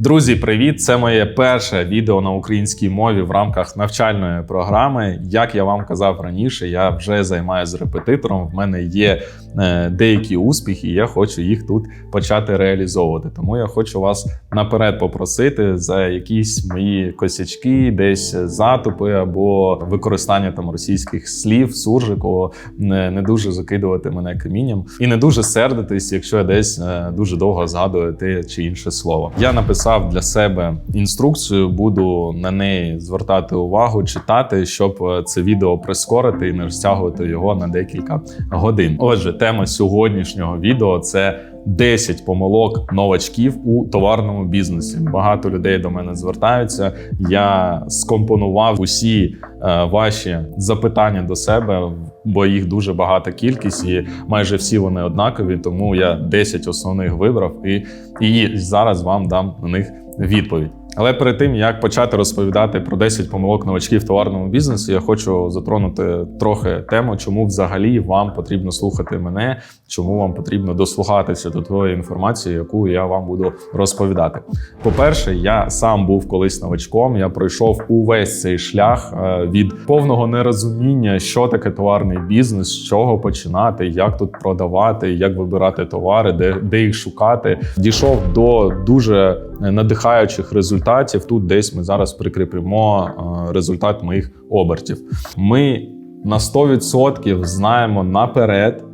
Друзі, привіт! Це моє перше відео на українській мові в рамках навчальної програми. Як я вам казав раніше, я вже займаюся репетитором. В мене є е, деякі успіхи, і я хочу їх тут почати реалізовувати. Тому я хочу вас наперед попросити за якісь мої косячки, десь затупи або використання там російських слів, суржику, не, дуже закидувати мене камінням і не дуже сердитись, якщо я десь е, дуже довго згадую те чи інше слово. Я написав для себе інструкцію, буду на неї звертати увагу, читати, щоб е, це відео прискорити і не розтягувати його на декілька годин. Отже, тема сьогоднішнього відео це 10 помилок новачків у товарному бізнесі. Багато людей до мене звертаються. Я скомпонував усі е, ваші запитання до себе, бо їх дуже багата кількість, і майже всі вони однакові. Тому я 10 основних вибрав і, і зараз вам дам на них відповідь. Але перед тим як почати розповідати про 10 помилок новачків в товарному бізнесі, я хочу затронути трохи тему, чому взагалі вам потрібно слухати мене, чому вам потрібно дослухатися до тої інформації, яку я вам буду розповідати. По-перше, я сам був колись новачком. Я пройшов увесь цей шлях е, від повного нерозуміння, що таке товарний бізнес, з чого починати, як тут продавати, як вибирати товари, де, де їх шукати. Дійшов до дуже надихаючих результатів. Тут десь ми зараз прикріпимо е, результат моїх обертів. Ми на 100% знаємо наперед.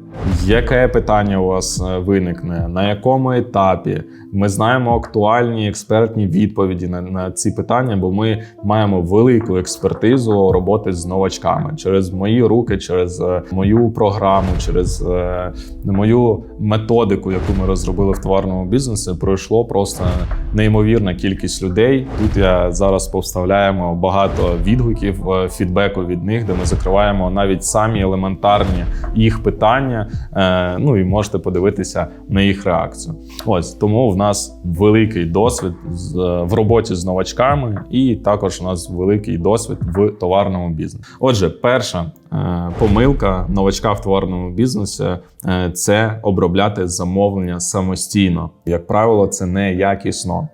Яке питання у вас е, виникне, на якому етапі? Ми знаємо актуальні експертні відповіді на, на ці питання, бо ми маємо велику експертизу роботи з новачками через мої руки, через е, мою програму, через е, мою методику, яку ми розробили в товарному бізнесі. Пройшло просто неймовірна кількість людей. Тут я зараз повставляємо багато відгуків, фідбеку від них, де ми закриваємо навіть самі елементарні їх питання. Е, ну і можете подивитися на їх реакцію. Ось тому в нас великий досвід з, в роботі з новачками, і також у нас великий досвід в товарному бізнесі. Отже, перша е, помилка новачка в товарному бізнесі е, це обробляти замовлення самостійно. Як правило, це не якісно.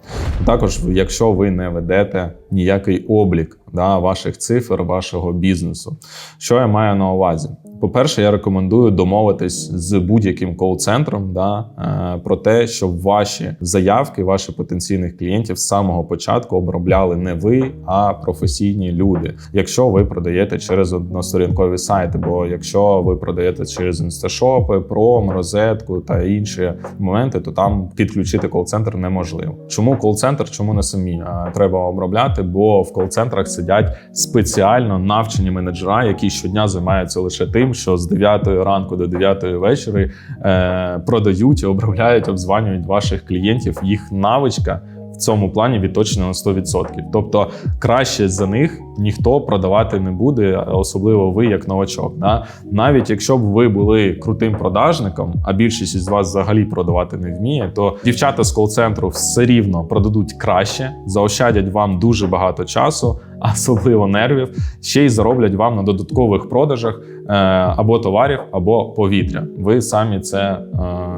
Також, якщо ви не ведете ніякий облік да, ваших цифр, вашого бізнесу. Що я маю на увазі? По-перше, я рекомендую домовитись з будь-яким кол-центром да, е, про те, щоб ваші заявки, ваші потенційних клієнтів з самого початку обробляли не ви, а професійні люди. Якщо ви продаєте через односторінкові сайти, бо якщо ви продаєте через інсташопи, пром, розетку та інші моменти, то там підключити кол-центр неможливо. Чому кол-центр? Чому не самі треба обробляти? Бо в кол-центрах сидять спеціально навчені менеджера, які щодня займаються лише тим, що з 9 ранку до 9 вечора е, продають і обробляють, обзванюють ваших клієнтів. Їх навичка цьому плані відточена на 100%. Тобто краще за них ніхто продавати не буде, особливо ви як новачок. Да? Навіть якщо б ви були крутим продажником, а більшість із вас взагалі продавати не вміє, то дівчата з кол-центру все рівно продадуть краще, заощадять вам дуже багато часу. Особливо нервів, ще й зароблять вам на додаткових продажах або товарів, або повітря. Ви самі це е,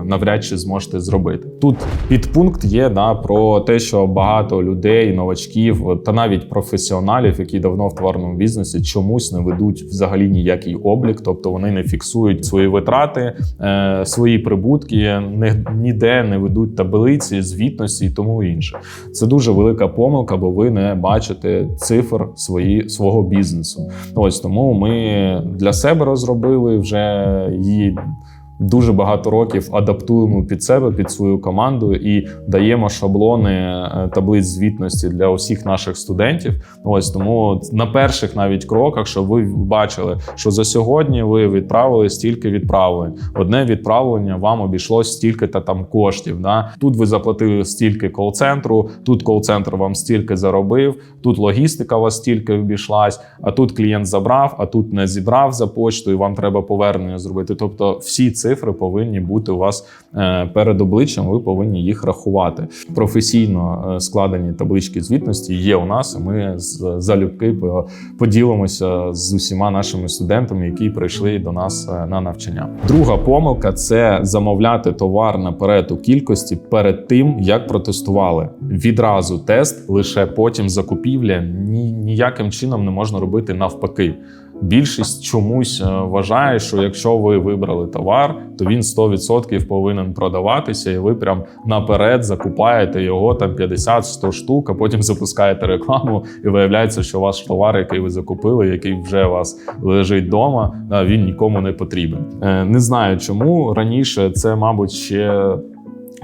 навряд чи зможете зробити. Тут підпункт є да, про те, що багато людей, новачків та навіть професіоналів, які давно в товарному бізнесі, чомусь не ведуть взагалі ніякий облік, тобто вони не фіксують свої витрати, е, свої прибутки, ніде не ведуть таблиці, звітності і тому інше. Це дуже велика помилка, бо ви не бачите цифр свої свого бізнесу. Ось тому ми для себе розробили вже її. Дуже багато років адаптуємо під себе, під свою команду і даємо шаблони е, таблиць звітності для усіх наших студентів. Ось тому на перших навіть кроках, щоб ви бачили, що за сьогодні ви відправили стільки відправлень. Одне відправлення вам обійшлось стільки та там коштів. Да? Тут ви заплатили стільки кол-центру, тут кол-центр вам стільки заробив, тут логістика вас стільки обійшлась, а тут клієнт забрав, а тут не зібрав за почту, і вам треба повернення зробити. Тобто, всі ці цифри повинні бути у вас е, перед обличчям. Ви повинні їх рахувати. Професійно е, складені таблички звітності є у нас. і Ми залюбки поділимося з усіма нашими студентами, які прийшли до нас е, на навчання. Друга помилка це замовляти товар наперед у кількості перед тим, як протестували. Відразу тест, лише потім закупівля. Ні, ніяким чином не можна робити навпаки. Більшість чомусь е, вважає, що якщо ви вибрали товар, то він 100% повинен продаватися, і ви прям наперед закупаєте його там 50-100 штук, а потім запускаєте рекламу, і виявляється, що ваш товар, який ви закупили, який вже у вас лежить вдома, да, він нікому не потрібен. Е, Не знаю чому раніше це, мабуть, ще.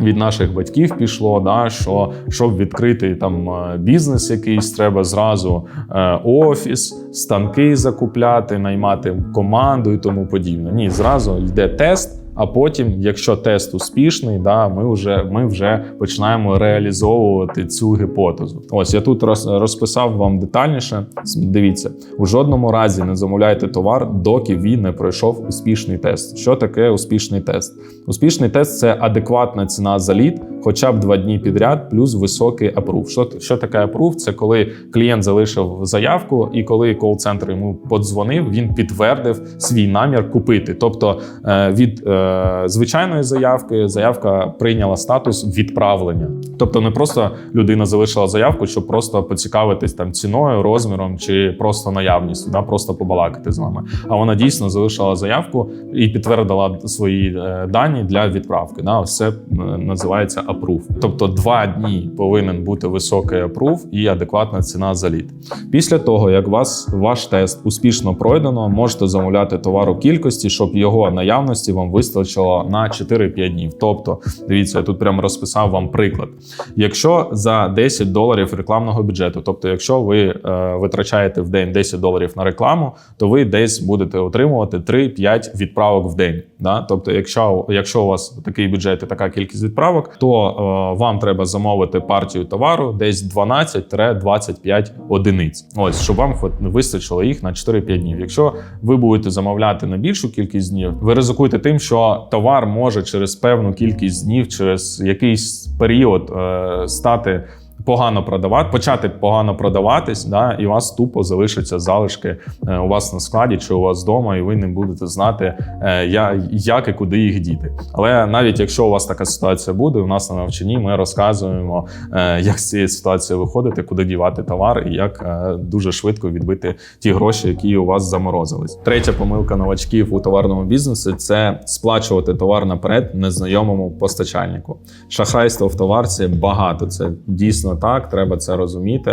Від наших батьків пішло, да, що щоб відкрити там е, бізнес якийсь, треба зразу е, офіс, станки закупляти, наймати команду і тому подібне. Ні, зразу йде тест. А потім, якщо тест успішний, да, ми вже ми вже починаємо реалізовувати цю гіпотезу. Ось я тут роз, розписав вам детальніше. Дивіться, у жодному разі не замовляйте товар, доки він не пройшов успішний тест. Що таке успішний тест? Успішний тест це адекватна ціна за лід, хоча б два дні підряд, плюс високий апрув. Що, що таке апрув? Це коли клієнт залишив заявку, і коли кол-центр йому подзвонив, він підтвердив свій намір купити. Тобто е, від е, звичайної заявки заявка прийняла статус відправлення. Тобто не просто людина залишила заявку, щоб просто поцікавитись там ціною, розміром чи просто наявністю, да, просто побалакати з вами. А вона дійсно залишила заявку і підтвердила свої е, дані для відправки. Да, ось це е, називається апрув. Тобто два дні повинен бути високий апрув і адекватна ціна за лід. Після того, як вас ваш тест успішно пройдено, можете замовляти товар у кількості, щоб його наявності вам вистачило на 4-5 днів. Тобто, дивіться, я тут прямо розписав вам приклад. Якщо за 10 доларів рекламного бюджету, тобто, якщо ви е, витрачаєте в день 10 доларів на рекламу, то ви десь будете отримувати 3-5 відправок в день. Да? Тобто, якщо, якщо у вас такий бюджет і така кількість відправок, то е, вам треба замовити партію товару десь 12-25 одиниць. Ось щоб вам вистачило їх на 4-5 днів. Якщо ви будете замовляти на більшу кількість днів, ви ризикуєте тим, що товар може через певну кількість днів, через якийсь період е, стати. Погано продавати, почати погано продаватись, да, і у вас тупо залишаться залишки е, у вас на складі чи у вас вдома, і ви не будете знати, е, як і куди їх діти. Але навіть якщо у вас така ситуація буде, у нас на навчанні ми розказуємо, е, як з цієї ситуації виходити, куди дівати товар і як дуже швидко відбити ті гроші, які у вас заморозились. Третя помилка новачків у товарному бізнесі це сплачувати товар наперед незнайомому постачальнику. Шахрайство в товарці багато. Це дійсно так. Треба це розуміти.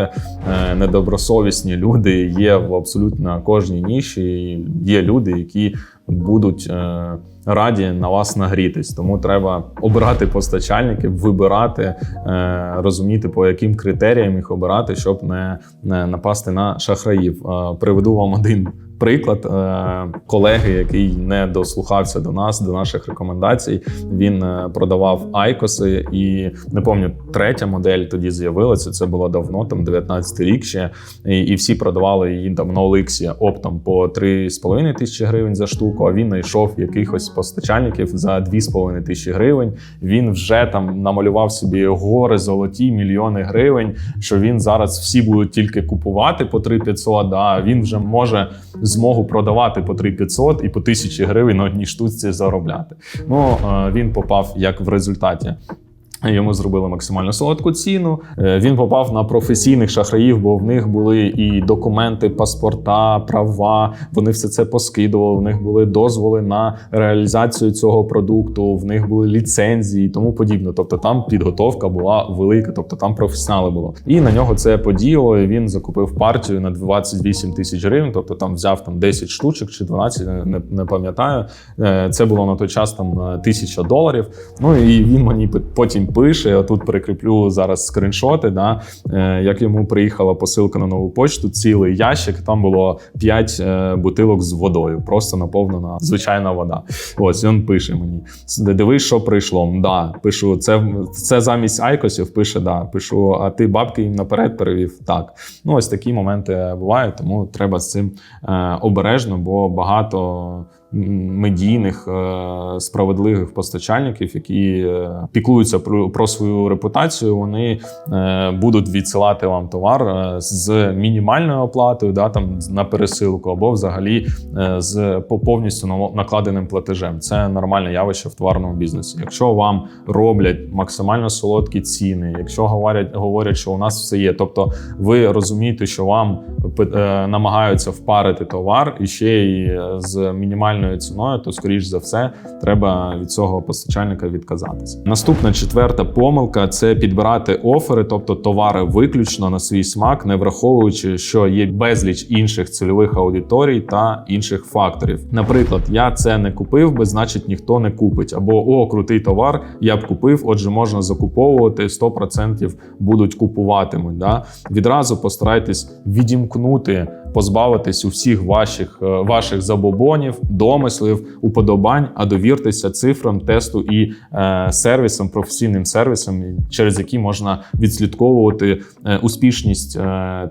Е, Недобросовісні люди є в абсолютно кожній ніші. Є люди, які будуть. е, Раді на вас нагрітись, тому треба обирати постачальників, вибирати, е, розуміти по яким критеріям їх обирати, щоб не, напасти на шахраїв. Приведу вам один приклад е, колеги, який не дослухався до нас, до наших рекомендацій. Він е, продавав айкоси, і не пам'ятаю, третя модель тоді з'явилася. Це було давно, там 19 рік ще. І, і всі продавали її там на Оликсі оптом по 3,5 тисячі гривень за штуку. А він знайшов якихось постачальників за 2,5 тисячі гривень. Він вже там намалював собі гори золоті, мільйони гривень. Що він зараз всі будуть тільки купувати по 3,500, а він вже може змогу продавати по 3,500 і по 1000 гривень на одній штуці заробляти. Ну е, він попав як в результаті. Йому зробили максимально солодку ціну. Е, Він попав на професійних шахраїв, бо в них були і документи, паспорта, права. Вони все це поскидували. В них були дозволи на реалізацію цього продукту, в них були ліцензії і тому подібне. Тобто там підготовка була велика, тобто там професіонали було. І на нього це подіяло. і Він закупив партію на 28 тисяч гривень. Тобто там взяв там 10 штучок чи 12, не, не, пам'ятаю. Е, Це було на той час там е, тисяча доларів. Ну і він мені потім пише. Я тут прикріплю зараз скріншоти. Да, е, як йому приїхала посилка на нову почту, цілий ящик. Там було 5 е, бутилок з водою, просто наповнена звичайна вода. Ось він пише мені: дивись, що прийшло. Да, пишу, це, це замість айкосів. Пише, да. Пишу, а ти бабки їм наперед перевів. Так. Ну, ось такі моменти бувають, тому треба з цим е, обережно, бо багато медійних е, справедливих постачальників, які е, піклуються про, свою репутацію. Вони е, будуть відсилати вам товар з мінімальною оплатою, да там на пересилку, або взагалі з по- повністю накладеним платежем. Це нормальне явище в товарному бізнесі. Якщо вам роблять максимально солодкі ціни, якщо говорять, говорять, що у нас все є, тобто ви розумієте, що вам намагаються впарити товар і ще й з мінімальною ціною, то скоріш за все треба від цього постачальника відказатися. Наступна четверта помилка це підбирати офери, тобто товари виключно на свій смак, не враховуючи, що є безліч інших цільових аудиторій та інших факторів. Наприклад, я це не купив, би значить ніхто не купить. Або о, крутий товар, я б купив, отже, можна закуповувати 100% будуть купуватимуть. Да? Відразу постарайтесь відімкнути, позбавитись усіх ваших, е, ваших забобонів, домислів, уподобань, а довіртеся цифрам тесту і е, сервісам, професійним сервісам, через які можна відслідковувати е, успішність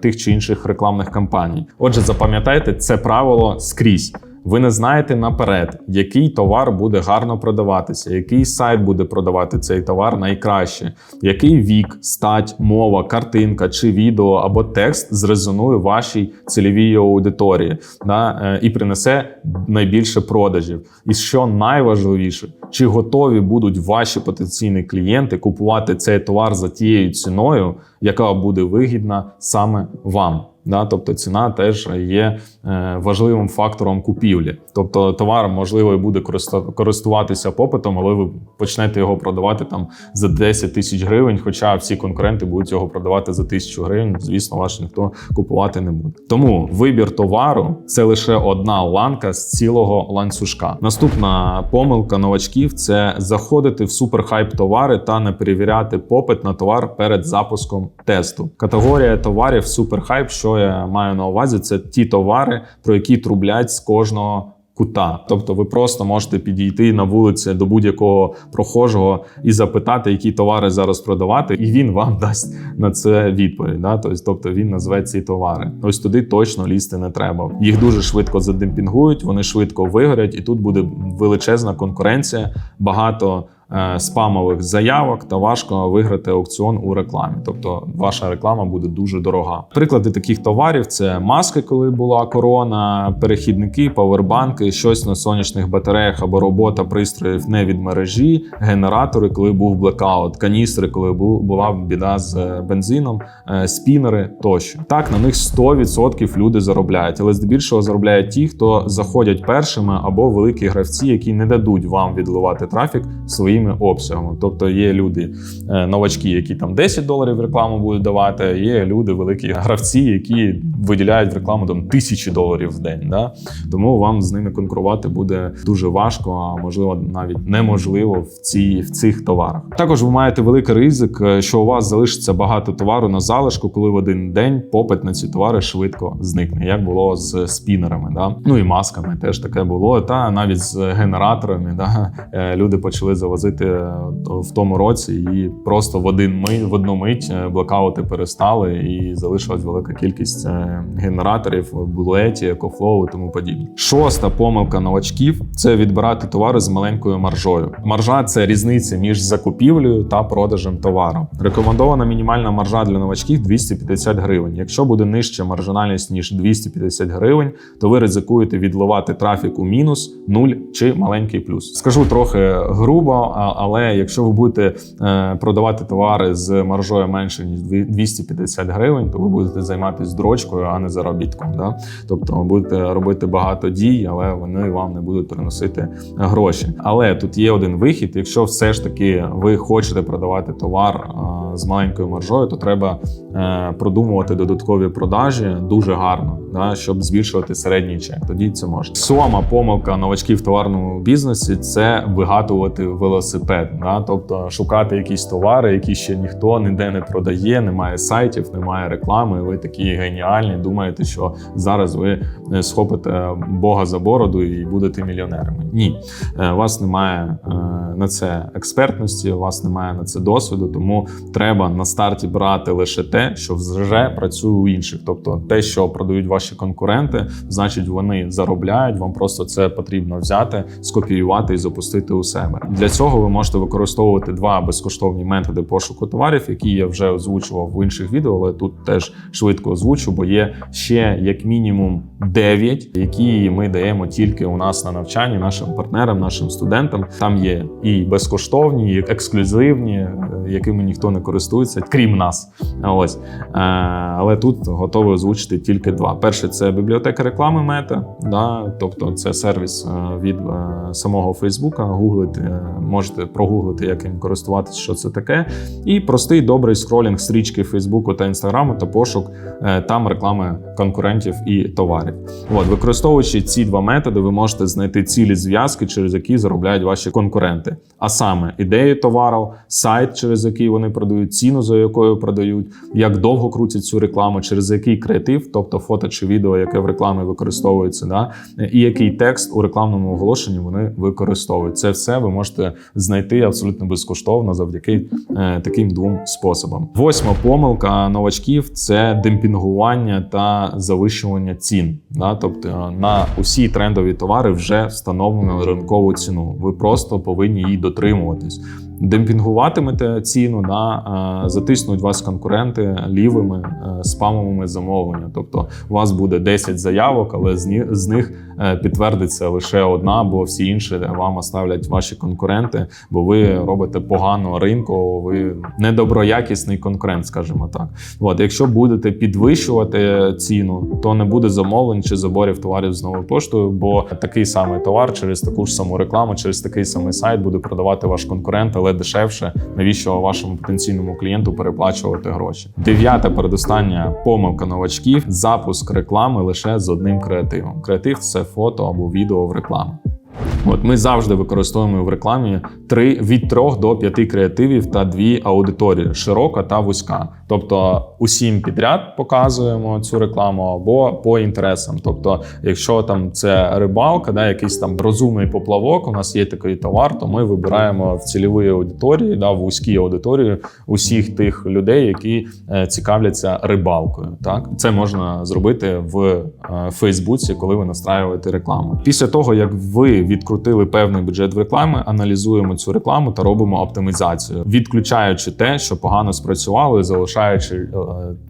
тих чи інших рекламних кампаній. Отже, запам'ятайте це правило скрізь. Ви не знаєте наперед, який товар буде гарно продаватися, який сайт буде продавати цей товар найкраще, який вік, стать, мова, картинка чи відео або текст зрезонує вашій цільовій аудиторії да, е, і принесе найбільше продажів. І що найважливіше, чи готові будуть ваші потенційні клієнти купувати цей товар за тією ціною, яка буде вигідна саме вам. Да, тобто ціна теж є е, важливим фактором купівлі. Тобто товар можливо і буде користуватися попитом, але ви почнете його продавати там за 10 тисяч гривень. Хоча всі конкуренти будуть його продавати за тисячу гривень. Звісно, ваш ніхто купувати не буде. Тому вибір товару це лише одна ланка з цілого ланцюжка. Наступна помилка новачків це заходити в суперхайп товари та не перевіряти попит на товар перед запуском тесту. Категорія товарів суперхайп, що я маю на увазі, це ті товари, про які трублять з кожного. Кута, тобто ви просто можете підійти на вулиці до будь-якого прохожого і запитати, які товари зараз продавати, і він вам дасть на це відповідь. Да? Тобто, тобто він назве ці товари. Ось туди точно лізти не треба. Їх дуже швидко задемпінгують, вони швидко вигорять, і тут буде величезна конкуренція, багато спамових заявок та важко виграти аукціон у рекламі. Тобто ваша реклама буде дуже дорога. Приклади таких товарів це маски, коли була корона, перехідники, павербанки, щось на сонячних батареях або робота пристроїв не від мережі, генератори, коли був блекаут, каністри, коли бу- була біда з е, бензином, е, спінери тощо. Так на них 100% люди заробляють, але здебільшого заробляють ті, хто заходять першими або великі гравці, які не дадуть вам відливати трафік своїми обсягами. Тобто є люди е, новачки, які там 10 доларів рекламу будуть давати. Є люди, великі гравці, які виділяють в рекламу там тисячі доларів в день. Да? Тому вам з ними конкурувати буде дуже важко, а можливо навіть неможливо в ці в цих товарах. Також ви маєте великий ризик, е, що у вас залишиться багато товару на залишку, коли в один день попит на ці товари швидко зникне, як було з спінерами. Да? Ну і масками теж таке було. Та навіть з генераторами. Да? Е, Люди почали завозити е, в тому році, і просто в один мить в одну мить е, блокаути перестали, і залишилась велика кількість е, генераторів, булеті, екофлоу тому подібне. Шоста помилка новачків це відбирати товари з маленькою маржою. Маржа це різниця між закупівлею та продажем товару. Рекомендована мінімальна маржа для новачків 250 гривень. Якщо буде нижча маржинальність ніж 250 гривень, то ви ризикуєте відливати трафік у мінус, нуль чи маленький плюс. Скажу трохи грубо, але якщо ви будете е, продавати товари з маржою менше ніж 250 гривень, то ви будете займатися дрочкою, а не заробітком. Да? Тобто ви будете робити багато дій, але вони вам не будуть приносити гроші. Але тут є один вихід. Якщо все ж таки ви хочете продавати товар з маленькою маржою, то треба е, продумувати додаткові продажі дуже гарно, да, щоб збільшувати середній чек. Тоді це можна. Сома помилка новачків в товарному бізнесі це вигадувати велосипед. Да? Тобто шукати якісь товари, які ще ніхто ніде не продає, немає сайтів, немає реклами. Ви такі геніальні. Думаєте, що зараз ви е, схопите Бога за бороду і будете мільйонерами. Ні, Е, вас немає е, на це експертності, у вас немає на це досвіду, тому треба на старті брати лише те, що вже працює у інших. Тобто те, що продають ваші конкуренти, значить вони заробляють. Вам просто це потрібно взяти, скопіювати і запустити у себе. Для цього ви можете використовувати два безкоштовні методи пошуку товарів, які я вже озвучував в інших відео, але тут теж швидко озвучу, бо є ще як мінімум 9, які ми даємо тільки у нас на навчанні нашим партнерам, нашим студентам. Там є і безкоштовні, і ексклюзивні, е, якими ніхто не користується, крім нас. Ось Е, але тут готовий озвучити тільки два. Перше це бібліотека реклами мета, да, тобто це сервіс е, від самого Фейсбука. Гуглити е, можете прогуглити, як їм користуватися, що це таке. І простий добрий скролінг стрічки Фейсбуку та Інстаграму та пошук е, там реклами конкурентів і товарів. От, використовуючи ці два методи, ви можете знайти цілі зв'язки, через які заробляють ваші конкуренти. А саме ідею товару, сайт, через який вони продають, ціну, за якою продають, як довго крутять цю рекламу, через який креатив, тобто фото чи відео, яке в рекламі використовується, да, і який текст у рекламному оголошенні вони використовують. Це все ви можете знайти абсолютно безкоштовно завдяки е, таким двом способам. Восьма помилка новачків це демпінгування та завищування цін. Да? Тобто е, на усі трендові товари вже встановлено ринкову ціну. Ви просто повинні її дотримуватись. Демпінгуватимете ціну, да, затиснуть вас конкуренти лівими е, спамовими замовленнями. Тобто у вас буде 10 заявок, але з них е, підтвердиться лише одна, бо всі інші вам оставлять ваші конкуренти, бо ви робите погано ринку, ви недоброякісний конкурент, скажімо так. От, якщо будете підвищувати ціну, то не буде замовлень чи заборів товарів з новою поштою, бо такий самий товар через таку ж саму рекламу, через такий самий сайт буде продавати ваш конкурент, але дешевше. Навіщо вашому потенційному клієнту переплачувати гроші? Дев'ята передостання помилка новачків: запуск реклами лише з одним креативом. Креатив це фото або відео в рекламі. От ми завжди використовуємо в рекламі три від трьох до п'яти креативів та дві аудиторії широка та вузька. Тобто усім підряд показуємо цю рекламу або по інтересам. Тобто, якщо там це рибалка, да, якийсь там розумний поплавок, у нас є такий товар, то ми вибираємо в цільовій аудиторії, да, в вузькій аудиторії усіх тих людей, які е, цікавляться рибалкою. Так, це можна зробити в е, Фейсбуці, коли ви настраюєте рекламу. Після того як ви відкрутили певний бюджет в рекламі, аналізуємо цю рекламу та робимо оптимізацію, відключаючи те, що погано спрацювало, і залишаючи е,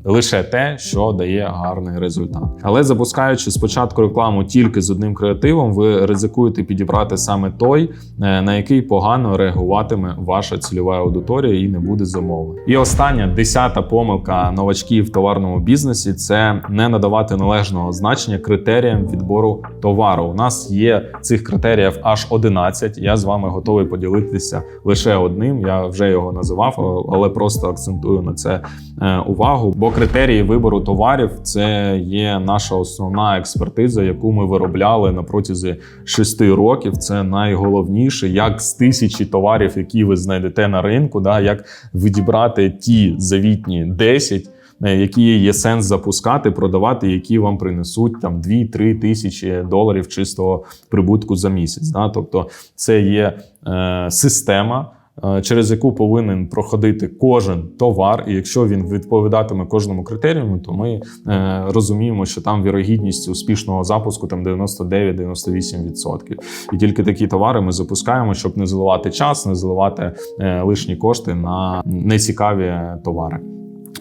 лише те, що дає гарний результат. Але запускаючи спочатку рекламу тільки з одним креативом, ви ризикуєте підібрати саме той, е, на який погано реагуватиме ваша цільова аудиторія і не буде замовлень. І остання десята помилка новачків в товарному бізнесі це не надавати належного значення критеріям відбору товару. У нас є цих критеріїв аж 11. Я з вами готовий поділитися лише одним. Я вже його називав, але просто акцентую на це е, увагу. Бо критерії вибору товарів це є наша основна експертиза, яку ми виробляли на протязі 6 років. Це найголовніше, як з тисячі товарів, які ви знайдете на ринку, да, як відібрати ті завітні 10, е, які є сенс запускати, продавати, які вам принесуть там 2-3 тисячі доларів чистого прибутку за місяць. Да? Тобто, це є е, система. е, Через яку повинен проходити кожен товар, і якщо він відповідатиме кожному критерію, то ми е, розуміємо, що там вірогідність успішного запуску там 99-98%. І тільки такі товари ми запускаємо, щоб не заливати час, не заливати е, лишні кошти на нецікаві товари.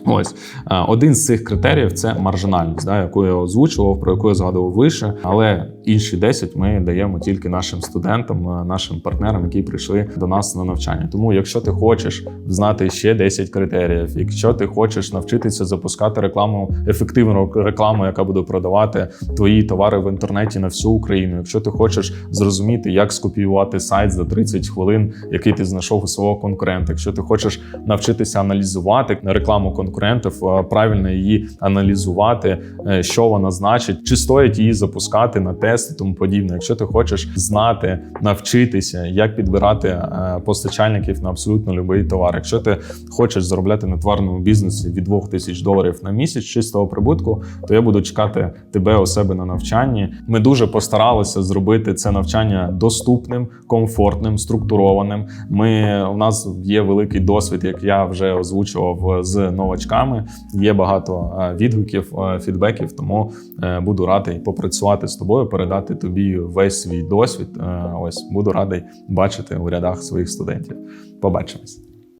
Ось Е, один з цих критеріїв це маржинальність, да, яку я озвучував, про яку я згадував вище. Але інші 10 ми даємо тільки нашим студентам, е, нашим партнерам, які прийшли до нас на навчання. Тому, якщо ти хочеш знати ще 10 критеріїв, якщо ти хочеш навчитися запускати рекламу, ефективну рекламу, яка буде продавати твої товари в інтернеті на всю Україну, якщо ти хочеш зрозуміти, як скопіювати сайт за 30 хвилин, який ти знайшов у свого конкурента, якщо ти хочеш навчитися аналізувати рекламу конкурента, конкурентів, е, правильно її аналізувати, е, що вона значить, чи стоїть її запускати на тести, тому подібне. Якщо ти хочеш знати, навчитися, як підбирати е, постачальників на абсолютно будь-який товар. Якщо ти хочеш заробляти на тварному бізнесі від 2 тисяч доларів на місяць чистого прибутку, то я буду чекати тебе у себе на навчанні. Ми дуже постаралися зробити це навчання доступним, комфортним, структурованим. Ми у нас є великий досвід, як я вже озвучував з новачками. Є багато е, відгуків, е, фідбеків. Тому е, буду радий попрацювати з тобою, передати тобі весь свій досвід. Ось буду радий бачити у рядах своїх студентів. Побачимось.